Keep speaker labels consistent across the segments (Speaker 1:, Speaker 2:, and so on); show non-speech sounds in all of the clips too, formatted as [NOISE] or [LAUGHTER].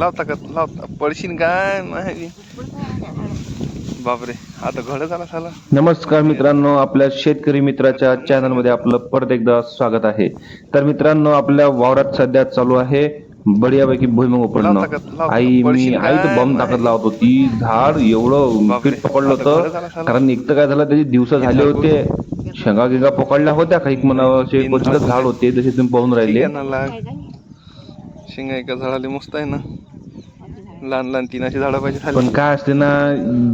Speaker 1: लावता का? लावता. पडशीन काय? माहिती बापरे. आता घड झाला झाला
Speaker 2: नमस्कार मित्रांनो आपल्या शेतकरी मित्राच्या चॅनलमध्ये आपलं परत एकदा स्वागत आहे. तर मित्रांनो आपल्या वावरात सध्या चालू आहे बढियापैकी भुईमुग
Speaker 1: लावता.
Speaker 2: आई मी आई तर? बॉम्ब टाकत लावत होती. झाड एवढं. पीठ पकडलं होतं. कारण एक तर काय झालं त्याचे दिवस झाले होते. शेंगा गिंगा पकडल्या होत्या काही क्वचितच
Speaker 1: झाड
Speaker 2: होते जसे तुम्ही पाहून राहिले.
Speaker 1: शेंगा एका झाडाला मस्त आहे ना. लहान लहान तीनाची झाडं पाहिजे
Speaker 2: पण काय असते ना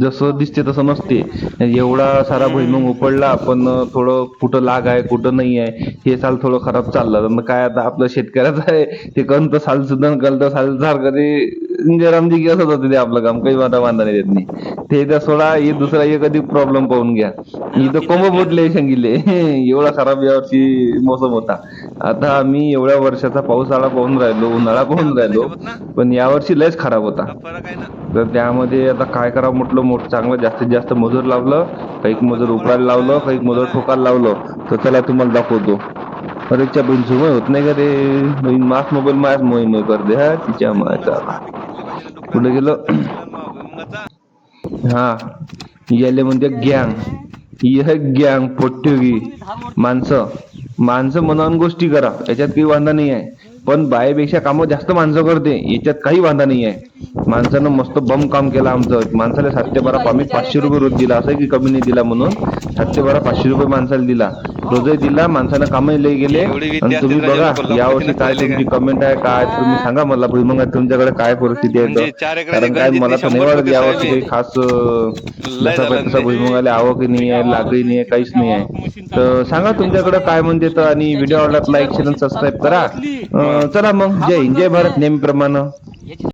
Speaker 2: जसं दिसते तसं नसते. एवढा सारा भुईमुग उपडला पण थोडं कुठं लाग आहे कुठं नाही आहे हे साल थोडं खराब चाललं. मग काय आता आपलं शेतकऱ्याचं आहे ते कंत साल सुद्धा कळतं साल सारखं ते जरामजी की असंच होतं ते आपलं काम काही वाटा बांधा नाही देत नाही. ते तर सोडा हे दुसरा एक कधी प्रॉब्लेम पाहून घ्या. इथं कोंब बोटले शंगिले [LAUGHS] एवढा खराब यावर्षी मोसम होता. आता आम्ही एवढ्या वर्षाचा पावसाळा पाहून राहिलो उन्हाळा पाहून राहिलो पण यावर्षी लयच खराब होता. तर त्यामध्ये आता काय करावं म्हटलं मोठ चांगलं जास्तीत जास्त मजूर लावलं काही मजूर उपडायला लावलं काही मजूर ठोकायला लावलं तर त्याला तुम्हाला दाखवतो. अरे च्या बहीण झुमय होत नाही का रे? बहीण मास मोबाईल मास मोही मोही करते हा तिच्या मायचा कुठे गेलं? हा. याले म्हणते गँग. यह गँग पोट्टेगी माणसं माणसं मनावून गोष्टी करा। याच्यात काही वांधा नाही आहे. पण बायापेक्षा कामं जास्त माणसं करते. याच्यात काही वांधा नाही आहे. माणसानं मस्त बम काम केलं आमचं. माणसाला सातशे बारा आम्ही पाचशे रुपये रोज दिला. असं की कमी नाही दिला म्हणून. सातशे बारा पाचशे रुपये माणसाला दिला. रोजही दिला माणसानं कामही लई गेले आणि तुम्ही बघा यावर्षी काय तुमची कमेंट आहे काय तुम्ही सांगा मला भुईमंग तुमच्याकडे काय परिस्थिती आहे
Speaker 1: म्हणजे
Speaker 2: कारण काय मला तर नाही
Speaker 1: शंभर
Speaker 2: वाटत यावर्षी. काही खास तसा
Speaker 1: ते.
Speaker 2: भुईमुगाला आवकही नाही आहे लागही नाही आहे काहीच नाही आहे. तर सांगा तुमच्याकडे काय म्हणते तर आणि व्हिडिओ आवडला लाईक शेअर सबस्क्राईब करा. चला मग जय हिंद, जय भारत नेहमीप्रमाणे.